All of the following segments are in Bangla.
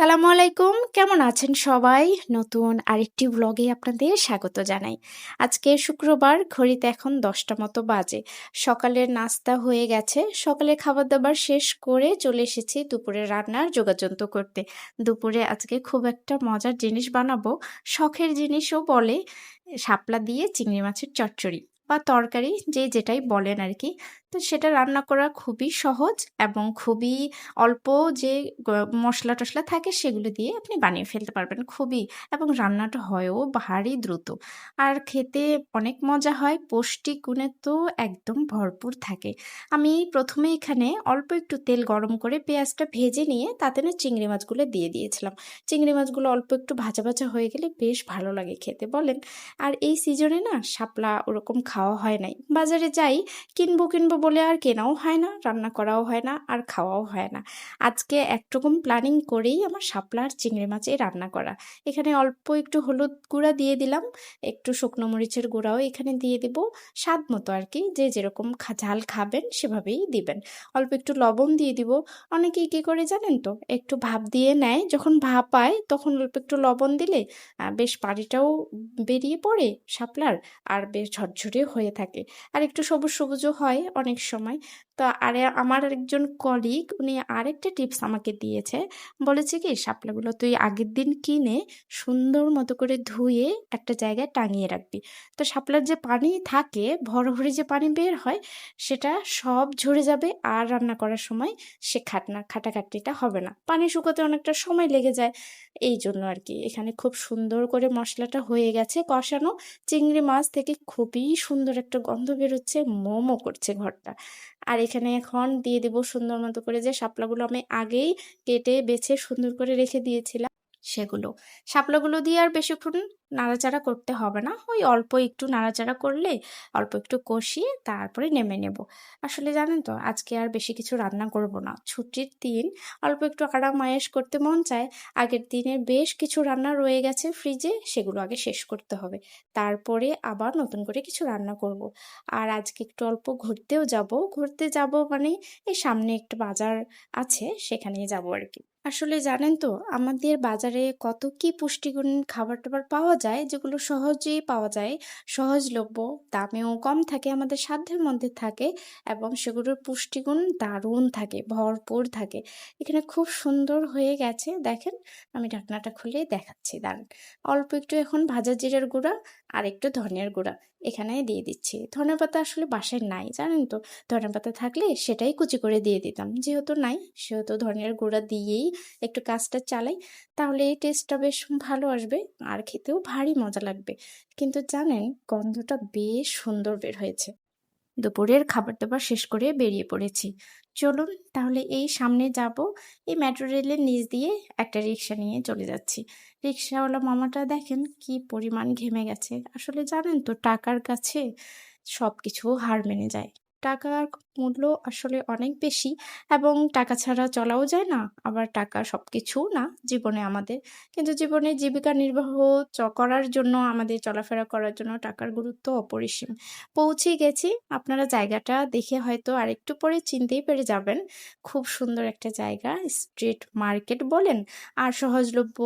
সালামু আলাইকুম। কেমন আছেন সবাই? নতুন আরেকটি ব্লগে আপনাদের স্বাগত জানাই। আজকে শুক্রবার, ঘড়িতে এখন দশটা মতো বাজে। সকালের নাস্তা হয়ে গেছে। সকালে খাবার দাবার শেষ করে চলে এসেছি দুপুরে রান্নার যোগাযন্ত করতে। দুপুরে আজকে খুব একটা মজার জিনিস বানাবো। শখের জিনিসও বলে, শাপলা দিয়ে চিংড়ি মাছের চচ্চড়ি বা তরকারি, যে যেটাই বলেন আর কি। তো সেটা রান্না করা খুবই সহজ এবং খুবই অল্প যে মশলা টশলা থাকে সেগুলো দিয়ে আপনি বানিয়ে ফেলতে পারবেন খুবই এবং রান্নাটা হয়ও ভারী দ্রুত। আর খেতে অনেক মজা হয় পুষ্টি গুণে তো একদম ভরপুর থাকে। আমি প্রথমে এখানে অল্প একটু তেল গরম করে পেঁয়াজটা ভেজে নিয়ে তাতে না চিংড়ি মাছগুলো দিয়ে দিয়েছিলাম। চিংড়ি মাছগুলো অল্প একটু ভাজা ভাজা হয়ে গেলে বেশ ভালো লাগে খেতে, বলেন। আর এই সিজনে না শাপলা ওরকম খাওয়া হয় নাই। বাজারে যাই, কিনবো কিনবো বলে আর কেনাও হয় না, রান্না করাও হয় না, আর খাওয়াও হয় না। আজকে একরকম প্ল্যানিং করেই আমার শাপলা আর চিংড়ি মাছে রান্না করা। এখানে অল্প একটু হলুদ গুঁড়া দিয়ে দিলাম, একটু শুকনো মরিচের গুঁড়াও এখানে দিয়ে দেব। স্বাদ মতো আর কি, যে যেরকম ঝাল খাবেন সেভাবেই দিবেন। অল্প একটু লবণ দিয়ে দিব। অনেকেই কী করে জানেন তো, একটু ভাপ দিয়ে নেয়, যখন ভাপ পায় তখন অল্প একটু লবণ দিলে বেশ পানিটাও বেরিয়ে পড়ে শাপলার, আর বেশ ঝরঝরে হয়ে থাকে। আর একটু সবুজ সবুজও হয়, অনেক সময়। তো আরে আমার একজন কলিগ উনি আরেকটা টিপস আমাকে দিয়েছে। বলেছে কি, শাপলাগুলো তুই আগের দিন কিনে সুন্দর মতো করে ধুয়ে একটা জায়গায় টাঙিয়ে রাখবি। তো শাপলার যে পানি থাকে, ভরভরে যে পানি বের হয়, সেটা সব ঝরে যাবে আর রান্না করার সময় সে খাটনা, খাটাখাটনিটা হবে না। পানি শুকোতে অনেকটা সময় লেগে যায়। এই জন্য আর কি। এখানে খুব সুন্দর করে মশলাটা হয়ে গেছে কষানো। চিংড়ি মাছ থেকে খুবই সুন্দর একটা গন্ধ বেরোচ্ছে, মোমো করছে ঘরটা। আর এখানে এখন দিয়ে দেবো সুন্দর মতো করে যে শাপলাগুলো আমি আগেই কেটে, বেছে, সুন্দর করে রেখে দিয়েছিলাম। সেগুলো। শাপলাগুলো দিয়ে আর বেশিক্ষণ নাড়াচাড়া করতে হবে না। ওই অল্প একটু নাড়াচাড়া করলে অল্প একটু কষিয়ে তারপরে নেমে নেব। আসলে জানেন তো, আজকে আর বেশি কিছু রান্না করব না। ছুটির দিন অল্প একটু আরাম আয়েস করতে মন চায়। আগের দিনের বেশ কিছু রান্না রয়ে গেছে ফ্রিজে সেগুলো আগে শেষ করতে হবে। তারপরে আবার নতুন করে কিছু রান্না করব। আর আজকে একটু অল্প ঘুরতেও যাব। ঘুরতে যাব মানে এই সামনে একটু বাজার আছে সেখানে যাব আর কি। আসলে জানেন তো, আমাদের বাজারে কত কি পুষ্টিগুণ খাবার টাবার পাওয়া যায়, যেগুলো সহজেই পাওয়া যায়। সহজলভ্য, দামেও কম থাকে, আমাদের সাধ্যের মধ্যে থাকে এবং সেগুলোর পুষ্টিগুণ দারুণ থাকে, ভরপুর থাকে। এখানে খুব সুন্দর হয়ে গেছে, দেখেন। আমি ঢাকনাটা খুলে দেখাচ্ছি, দাঁড়ান। অল্প একটু এখন ভাজা জিরের গুঁড়া আর একটু ধনিয়ার গুঁড়া এখানে দিয়ে দিচ্ছি। ধনে পাতা আসলে বাসায় নাই, জানেন তো? ধনে পাতা থাকলে সেটাই কুচি করে দিয়ে দিতাম। যেহেতু নাই, সেহেতু ধনিয়ার গুঁড়া দিয়েই একটু কাজটা চালাই, তাহলে এই টেস্টটা বেশ ভালো আসবে আর খেতেও ভারী মজা লাগবে। কিন্তু জানেন, গন্ধটা বেশ সুন্দর বের হয়েছে। দুপুরের খাবার দাবার শেষ করে বেরিয়ে পড়েছি। চলুন তাহলে এই সামনে যাব। এই মেট্রো রেলের নিচ দিয়ে একটা রিক্সা নিয়ে চলে যাচ্ছি। রিক্সাওয়ালা মামাটা দেখেন কি পরিমাণ ঘেমে গেছে। আসলে জানেন তো, টাকার কাছে সব কিছু হার মেনে যায়। টাকার মূল্য আসলে অনেক বেশি এবং টাকা ছাড়া চলাও যায় না। আবার টাকা সব কিছু না জীবনে আমাদের। কিন্তু জীবনে জীবিকা নির্বাহ করার জন্য, আমাদের চলাফেরা করার জন্য টাকার গুরুত্ব অপরিসীম। পৌঁছে গেছি। আপনারা জায়গাটা দেখে হয়তো আরেকটু পরে চিনতেই পেরে যাবেন। খুব সুন্দর একটা জায়গা, স্ট্রিট মার্কেট বলেন আর সহজলভ্য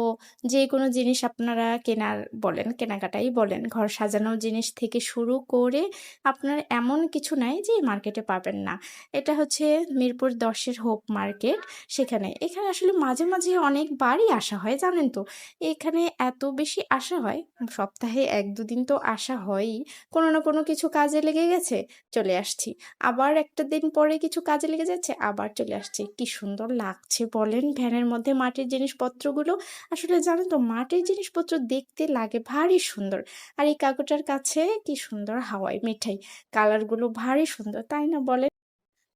যে কোনো জিনিস আপনারা কেনার বলেন, কেনাকাটাই বলেন। ঘর সাজানোর জিনিস থেকে শুরু করে আপনার এমন কিছু নাই যে মার্কেটে পাবেন। না। এটা হচ্ছে মিরপুর দশের হোপ মার্কেট। সেখানে, এখানে আসলে মাঝে মাঝে অনেকবারই আসা হয়, জানেন তো? এখানে এত বেশি আসা হয়, সপ্তাহে এক দুদিন তো আসা হয়ই। কোনো না কোনো কিছু কাজে লেগে গেছে, চলে আসছি। আবার একটা দিন পরে কিছু কাজে লেগে যাচ্ছে, আবার চলে আসছি। কি সুন্দর লাগছে বলেন ভ্যানের মধ্যে মাটির জিনিসপত্রগুলো। আসলে জানেন তো, মাটির জিনিসপত্র দেখতে লাগে ভারী সুন্দর। আর এই কাকুটার কাছে কি সুন্দর হাওয়াই মিঠাই। কালারগুলো ভারী সুন্দর, তাই না বলে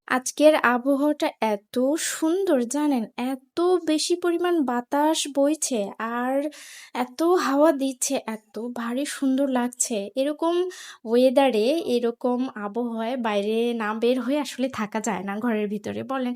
আজকের আবহাওয়াটা এত সুন্দর জানেন? এত বেশি পরিমাণ বাতাস বইছে আর এত হাওয়া দিচ্ছে, এত ভারী সুন্দর লাগছে। এরকম ওয়েদারে এরকম আবহাওয়ায় বাইরে না বের হয়ে আসলে থাকা যায় না ঘরের ভিতরে, বলেন।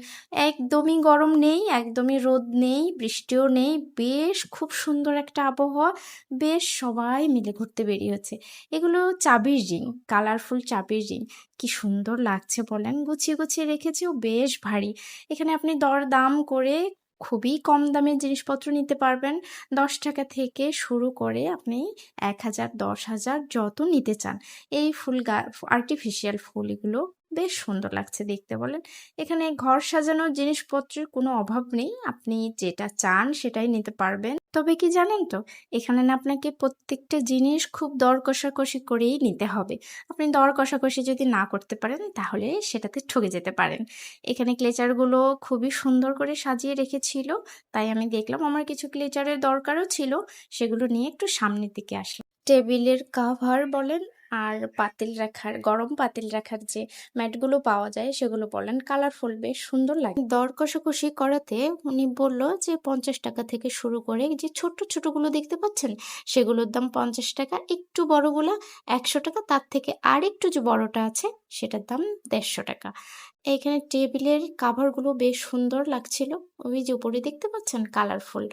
একদমই গরম নেই, একদমই রোদ নেই, বৃষ্টিও নেই, বেশ খুব সুন্দর একটা আবহাওয়া, বেশ সবাই মিলে ঘুরতে বেরিয়েছে। এগুলো চাবির রিং, কালারফুল চাবির রিং। কি সুন্দর লাগছে বলেন। গুছিয়ে গুছিয়ে রেখেছি। ও বেশ ভারী। এখানে আপনি দর দাম করে খুবই কম দামের জিনিসপত্র নিতে পারবেন। দশ টাকা থেকে শুরু করে আপনি এক হাজার, দশ হাজার যত নিতে চান। এই ফুল গা, আর্টিফিশিয়াল ফুল এগুলো বেশ সুন্দর লাগছে দেখতে বলেন। এখানে ঘর সাজানোর জিনিসপত্রের কোনো অভাব নেই। আপনি যেটা চান সেটাই নিতে পারবেন। তবে কি জানেন তো? এখানে না আপনাকে প্রত্যেকটা জিনিস খুব দর কষাকষি করেই নিতে হবে। আপনি দর কষাকষি যদি না করতে পারেন, তাহলে সেটাতে ঠকে যেতে পারেন। এখানে ক্লেচারগুলো খুবই সুন্দর করে সাজিয়ে রেখেছিল। তাই আমি দেখলাম আমার কিছু ক্লেচারের দরকারও ছিল। সেগুলো নিয়ে একটু সামনের দিকে আসলাম। টেবিলের কাভার বলেন আর পাতিল রাখার, গরম পাতিল রাখার যে ম্যাটগুলো পাওয়া যায় সেগুলো বলেন কালারফুল, বেশ সুন্দর লাগে। দর কষাকষি করাতে উনি বলল যে পঞ্চাশ টাকা থেকে শুরু করে যে ছোট ছোটগুলো দেখতে পাচ্ছেন, সেগুলোর দাম পঞ্চাশ টাকা। একটু বড়গুলো একশো টাকা, তার থেকে আর একটু যে বড়টা আছে সেটার দাম দেড়শো টাকা। এখানে টেবিলের কাভারগুলো বেশ সুন্দর লাগছিল। ওই যে উপরে দেখতে পাচ্ছেন? কালারফুল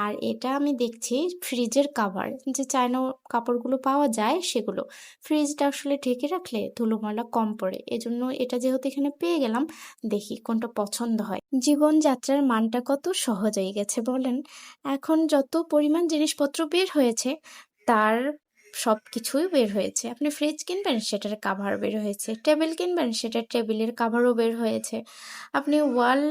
আর এটা আমি দেখছি ফ্রিজের কাভার যে চায়না কাপড়গুলো পাওয়া যায় সেগুলো। ফ্রিজটা আসলে ঢেকে রাখলে ধুলোময়লা কম পড়ে। এজন্য এটা যেহেতু এখানে পেয়ে গেলাম, দেখি কোনটা পছন্দ হয়। জীবনযাত্রার মানটা কত সহজ হয়ে গেছে বলেন? এখন যত পরিমাণ জিনিসপত্র বের হয়েছে, তার সব কিছুই বের হয়েছে। আপনি ফ্রিজ কিনবেন, সেটার কাভার বের হয়েছে। টেবিল কিনবেন, সেটার টেবিলের কাভারও বের হয়েছে। আপনি ওয়াল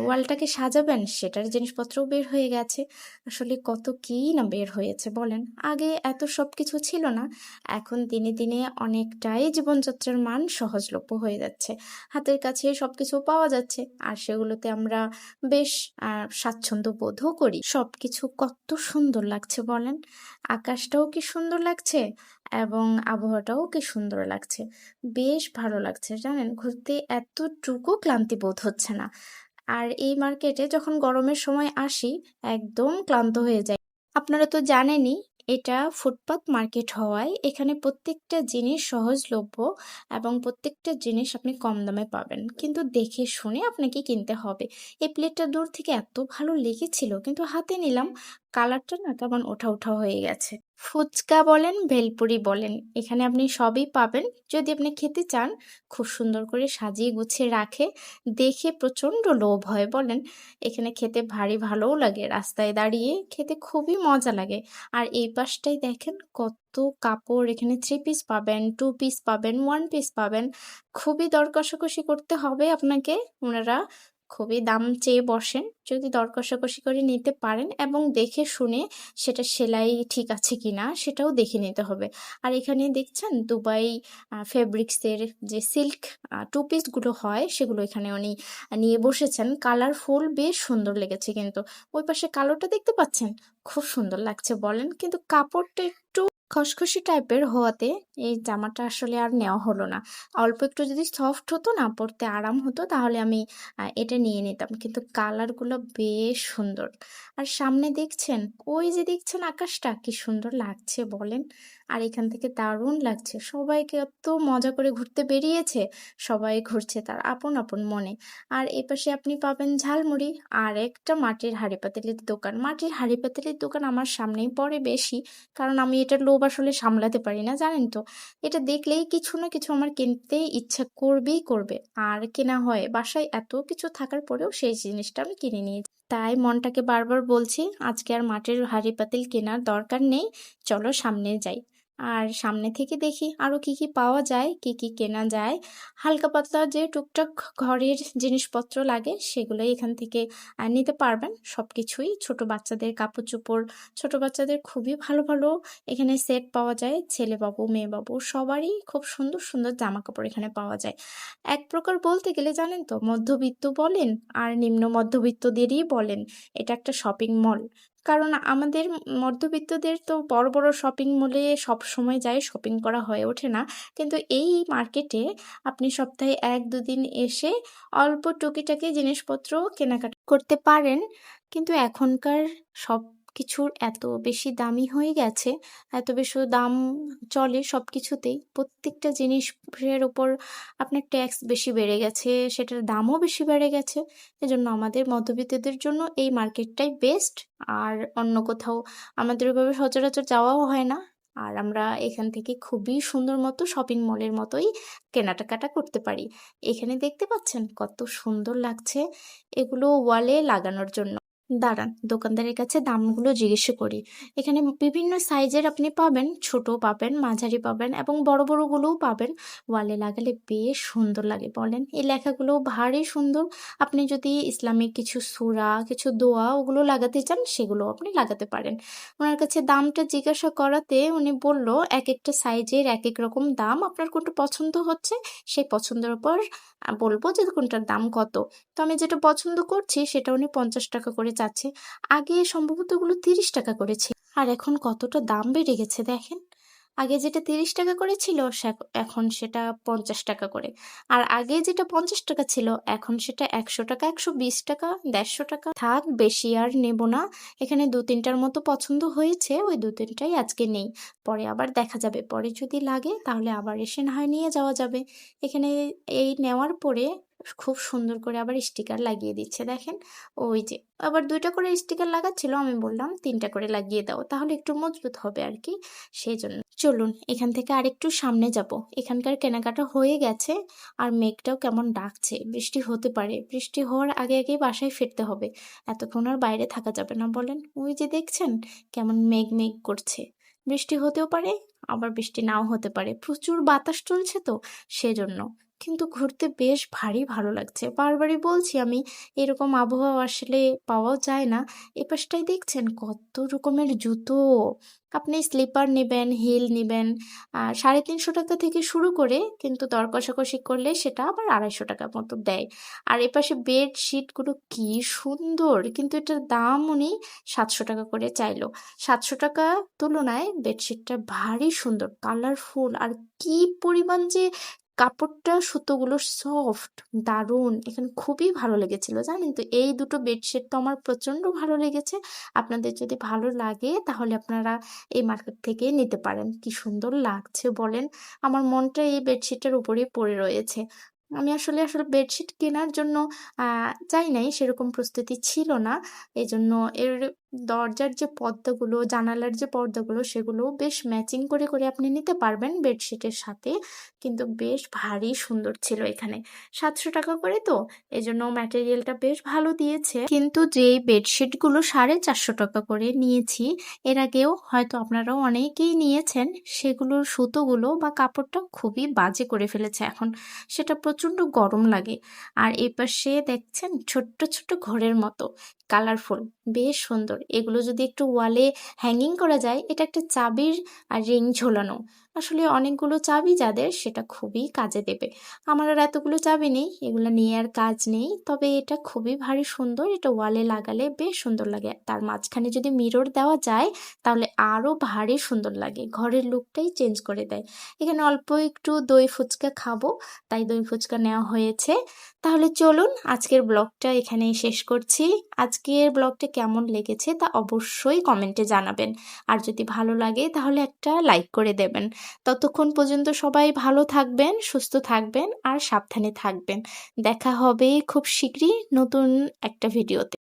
ওয়ালটাকে সাজাবেন, সেটার জিনিসপত্রও বের হয়ে গেছে। আসলে কত কী না বের হয়েছে বলেন। আগে এত সব কিছু ছিল না। এখন দিনে দিনে অনেকটাই জীবনযাত্রার মান সহজলভ্য হয়ে যাচ্ছে। হাতের কাছে সব কিছু পাওয়া যাচ্ছে। আর সেগুলোতে আমরা বেশ স্বাচ্ছন্দ্য বোধও করি। সব কিছু কত সুন্দর লাগছে বলেন। আকাশটাও কি সুন্দর লাগছে এবং আবহাওয়াটাও কি সুন্দর লাগছে। বেশ ভালো লাগছে, জানেন? ঘুরতে এতটুকু ক্লান্তি বোধ হচ্ছে না। আর এই মার্কেটে যখন গরমের সময় আসি, একদম ক্লান্ত হয়ে যায় আপনারা তো জানেনই, এটা ফুটপাত মার্কেট হওয়ায় এখানে প্রত্যেকটা জিনিস সহজলভ্য এবং প্রত্যেকটা জিনিস আপনি কম দামে পাবেন। কিন্তু দেখে শুনে আপনাকে কিনতে হবে। এই প্লেটটা দূর থেকে এত ভালো লেগেছিল, কিন্তু হাতে নিলাম কালারটা না কেমন ওঠা ওঠা হয়ে গেছে। ফুচকা বলেন, ভেলপুরি বলেন, এখানে আপনি সবই পাবেন। যদি আপনি খেতে চান, খুব সুন্দর করে সাজিয়ে গুছিয়ে রাখে। দেখে প্রচণ্ড লোভ হয় বলেন। এখানে খেতে ভারী ভালোও লাগে, রাস্তায় দাঁড়িয়ে খেতে খুবই মজা লাগে। আর এই পাশটাই দেখেন কত কাপড়, এখানে থ্রি পিস পাবেন টু পিস পাবেন ওয়ান পিস পাবেন। খুবই দর কষাকষি করতে হবে আপনাকে। ওনারা খুবই দাম চেয়ে বসেন, যদি দর কষাকষি করে নিতে পারেন এবং দেখে শুনে সেটা সেলাই ঠিক আছে কি না সেটাও দেখে নিতে হবে। আর এখানে দেখছেন দুবাই ফেব্রিক্সের যে সিল্ক টু পিসগুলো হয় সেগুলো এখানে উনি নিয়ে বসেছেন। কালারফুল বেশ সুন্দর লেগেছে কিন্তু। ওই পাশে কালোটা দেখতে পাচ্ছেন? খুব সুন্দর লাগছে বলেন। কিন্তু কাপড়টা একটু খসখসি টাইপের হওয়াতে এই জামাটা আসলে আর নেওয়া হলো না। অল্প একটু যদি সফট হতো না, পরতে আরাম হতো, তাহলে আমি এটা নিয়ে নিতাম। কিন্তু কালারগুলো বেশ সুন্দর। আর সামনে দেখছেন, ওই যে দেখছেন আকাশটা, কি সুন্দর লাগছে বলেন। আর এখান থেকে দারুণ লাগছে। সবাইকে এত মজা করে ঘুরতে বেরিয়েছে, সবাই ঘুরছে তার আপন আপন মনে। আর এপাশে আপনি পাবেন ঝালমুড়ি, আর একটা মাটির হাড়ি পাতিলের দোকান। মাটির হাড়ি পাতিলের দোকান আমার সামনেই পড়ে বেশি, কারণ আমি এটা লোভ আসলে সামলাতে পারি না, জানেন তো? এটা দেখলেই কিছু না কিছু আমার কিনতে ইচ্ছা করবেই করবে। আর কেনা হয়, বাসায় এত কিছু থাকার পরেও সেই জিনিসটা আমি কিনে নিয়েছি। তাই মনটাকে বারবার বলছি, আজকে আর মাটির হাড়ি পাতিল কেনার দরকার নেই, চলো সামনে যাই। আর সামনে থেকে দেখি আরও কি কি পাওয়া যায়, কি কি কেনা যায়। হালকা পাতলা যে টুকটাক ঘরের জিনিসপত্র লাগে, সেগুলোই এখান থেকে নিতে পারবেন। সব কিছুই ছোটো বাচ্চাদের কাপড় চোপড়, ছোটো বাচ্চাদের খুবই ভালো ভালো এখানে সেট পাওয়া যায় ছেলে বাবু মেয়ে বাবু সবারই খুব সুন্দর সুন্দর জামা কাপড় এখানে পাওয়া যায়। এক প্রকার বলতে গেলে জানেন তো, মধ্যবিত্ত বলেন আর নিম্ন মধ্যবিত্তদেরই বলেন, এটা একটা শপিং মল কারণ আমাদের মধ্যবিত্তদের তো বড় বড় শপিং মলে সব সময় যায় শপিং করা হয়ে ওঠে না। কিন্তু এই মার্কেটে আপনি সপ্তাহে এক দুদিন এসে অল্প টুকিটাকি জিনিসপত্র কেনাকাটা করতে পারেন। কিন্তু এখনকার সব কিছুর এত বেশি দামি হয়ে গেছে, এত বেশি দাম চলে সব কিছুতেই প্রত্যেকটা জিনিসের ওপর আপনার ট্যাক্স বেশি বেড়ে গেছে, সেটার দামও বেশি বেড়ে গেছে। এজন্য আমাদের মধ্যবিত্তদের জন্য এই মার্কেটটাই বেস্ট আর অন্য কোথাও আমাদের ওইভাবে সচরাচর যাওয়াও হয় না। আর আমরা এখান থেকে খুবই সুন্দর মতো শপিং মলের মতোই কেনাটাকাটা করতে পারি। এখানে দেখতে পাচ্ছেন কত সুন্দর লাগছে এগুলো ওয়ালে লাগানোর জন্য। দাঁড়ান, দোকানদারের কাছে দামগুলো জিজ্ঞেস করি। এখানে বিভিন্ন সাইজের আপনি পাবেন, ছোট পাবেন, মাঝারি পাবেন এবং বড় বড়গুলোও পাবেন। ওয়ালে লাগালে বেশ সুন্দর লাগে বলেন। এই লেখাগুলো ভারী সুন্দর। আপনি যদি ইসলামিক কিছু সুরা, কিছু দোয়া ওগুলো লাগাতে চান, সেগুলো আপনি লাগাতে পারেন। ওনার কাছে দামটা জিজ্ঞাসা করাতে উনি বলল এক একটা সাইজের এক এক রকম দাম, আপনার কোনটা পছন্দ হচ্ছে, সেই পছন্দের উপর বলব যে কোনটার দাম কত। তো আমি যেটা পছন্দ করছি, সেটা উনি পঞ্চাশ টাকা করে চাচ্ছে আগে সম্ভবত ওগুলো তিরিশ টাকা করেছে। আর এখন কতটা দাম বেড়ে গেছে দেখেন। আগে যেটা তিরিশ টাকা করে ছিল এখন সেটা পঞ্চাশ টাকা করে। আর আগে যেটা পঞ্চাশ টাকা ছিল, এখন সেটা একশো টাকা, একশো বিশ টাকা, দেড়শো টাকা। থাক, বেশি আর নেব না। এখানে দু তিনটার মতো পছন্দ হয়েছে, ওই দু তিনটাই আজকে নেই। পরে আবার দেখা যাবে। পরে যদি লাগে, তাহলে আবার এসে না হয় নিয়ে যাওয়া যাবে। এখানে এই নেওয়ার পরে খুব সুন্দর করে আবার স্টিকার লাগিয়ে দিচ্ছে, দেখেন। ওই যে, আবার দুইটা করে স্টিকার লাগাচ্ছিল, আমি বললাম, তিনটা করে লাগিয়ে দাও, তাহলে একটু মজবুত হবে আর কি সেই জন্য চলুন, এখান থেকে আরেকটু সামনে যাব। এখানকার কেনাকাটা হয়ে গেছে, আর মেঘটাও কেমন ডাকছে। বৃষ্টি হতে পারে, বৃষ্টি হওয়ার আগে আগে বাসায় ফিরতে হবে। এতক্ষণ আর বাইরে থাকা যাবে না, বলেন। ওই যে দেখছেন, কেমন মেঘ মেঘ করছে। বৃষ্টি হতেও পারে, আবার বৃষ্টি নাও হতে পারে। প্রচুর বাতাস চলছে তো, সেজন্য। কিন্তু ঘুরতে বেশ ভারী ভালো লাগছে। বারবারই বলছি আমি, এরকম আবহাওয়া আসলে পাওয়াও যায় না। এ পাশটায় দেখছেন কত রকমের জুতো। আপনি স্লিপার নেবেন, হিল নেবেন সাড়ে তিনশো টাকা থেকে শুরু করে কিন্তু দর কষাকষি করলে সেটা আবার আড়াইশো টাকা মতো দেয়। আর এপাশে বেড শিটগুলো কি সুন্দর! কিন্তু এটার দাম উনি সাতশো টাকা করে চাইলো। সাতশো টাকা তুলনায় বেডশিটটা ভারী সুন্দর, কালারফুল, আর কি পরিমাণ যে কাপড়টা সুতোগুলো সফট দারুণ, এখানে খুবই ভালো লেগেছিল, জানেন তো? এই দুটো বেডশিট তো আমার প্রচণ্ড ভালো লেগেছে। আপনাদের যদি ভালো লাগে, তাহলে আপনারা এই মার্কেট থেকে নিতে পারেন। কি সুন্দর লাগছে বলেন। আমার মনটা এই বেডশিটের উপরেই পড়ে রয়েছে। আমি আসলে আসলে বেডশিট কেনার জন্য চাই নাই, সেরকম প্রস্তুতি ছিল না। এই জন্য এর দরজার যে পর্দাগুলো, জানালার যে পর্দাগুলো সেগুলো বেশ ম্যাচিং করে করে আপনি নিতে পারবেন বেডশিটের সাথে। কিন্তু বেশ ভারী সুন্দর ছিল এখানে। সাতশো টাকা করে তো? এই জন্য ম্যাটেরিয়ালটা বেশ ভালো দিয়েছে। কিন্তু যেই বেডশিটগুলো সাড়ে চারশো টাকা করে নিয়েছি, এর আগেও হয়তো আপনারাও অনেকেই নিয়েছেন, সেগুলোর সুতোগুলো বা কাপড়টা খুবই বাজে করে ফেলেছে। এখন সেটা প্রচণ্ড গরম লাগে। আর এই পাশে দেখছেন ছোট্ট ছোট্ট ঘরের মতো। কালারফুল, বেশ সুন্দর। এগুলো যদি একটু ওয়ালে হ্যাঙ্গিং করা যায় এটা একটা চাবির আর রিং ঝোলানো। আসলে অনেকগুলো চাবি যাদের সেটা খুবই কাজে দেবে। আমার আর এতগুলো চাবি নেই, এগুলো নিয়ে আর কাজ নেই। তবে এটা খুবই ভারী সুন্দর, এটা ওয়ালে লাগালে বেশ সুন্দর লাগে। তার মাঝখানে যদি মিরর দেওয়া যায়, তাহলে আরও ভারী সুন্দর লাগে। ঘরের লুকটাই চেঞ্জ করে দেয়। এখানে অল্প একটু দই ফুচকা খাব, তাই দই ফুচকা নেওয়া হয়েছে। তাহলে চলুন আজকের ব্লগটা এখানেই শেষ করছি। আজকের ব্লগটা কেমন লেগেছে তা অবশ্যই কমেন্টে জানাবেন। আর যদি ভালো লাগে, তাহলে একটা লাইক করে দেবেন। ততক্ষণ পর্যন্ত সবাই ভালো থাকবেন, সুস্থ থাকবেন আর সাবধানে থাকবেন। দেখা হবে খুব শীঘ্রই নতুন একটা ভিডিওতে।